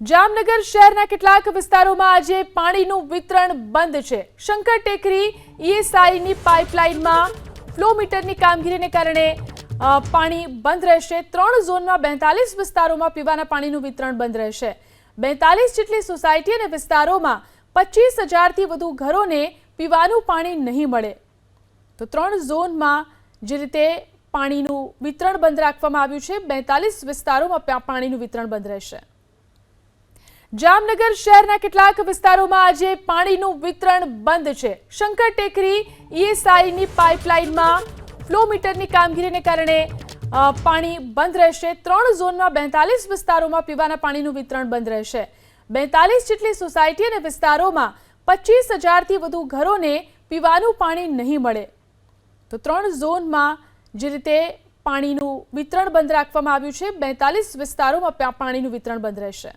જામનગર શહેરના કેટલાક વિસ્તારોમાં આજે પાણીનું વિતરણ બંધ છે. શંકર ટેકરી ઈએસઆઈની પાઇપલાઇનમાં ફ્લો મીટરની કામગીરીને કારણે પાણી બંધ રહેશે. ત્રણ ઝોનમાં બેતાલીસ વિસ્તારોમાં પીવાના પાણીનું વિતરણ બંધ રહેશે. બેતાલીસ જેટલી સોસાયટી અને વિસ્તારોમાં પચીસ હજારથી વધુ ઘરોને પીવાનું પાણી નહીં મળે. તો ત્રણ ઝોનમાં જે રીતે પાણીનું વિતરણ બંધ રાખવામાં આવ્યું છે, બેતાલીસ વિસ્તારોમાં પાણીનું વિતરણ બંધ રહેશે. જામનગર શહેરના કેટલાક વિસ્તારોમાં આજે પાણીનું વિતરણ બંધ છે. શંકર ટેકરી ઈએસઆઈની પાઇપલાઇનમાં ફ્લો મીટરની કામગીરીને કારણે પાણી બંધ રહેશે. ત્રણ ઝોનમાં બેતાલીસ વિસ્તારોમાં પીવાના પાણીનું વિતરણ બંધ રહેશે. બેતાલીસ જેટલી સોસાયટી અને વિસ્તારોમાં પચીસ હજારથી વધુ ઘરોને પીવાનું પાણી નહીં મળે. તો ત્રણ ઝોનમાં જે રીતે પાણીનું વિતરણ બંધ રાખવામાં આવ્યું છે, બેતાલીસ વિસ્તારોમાં પાણીનું વિતરણ બંધ રહેશે.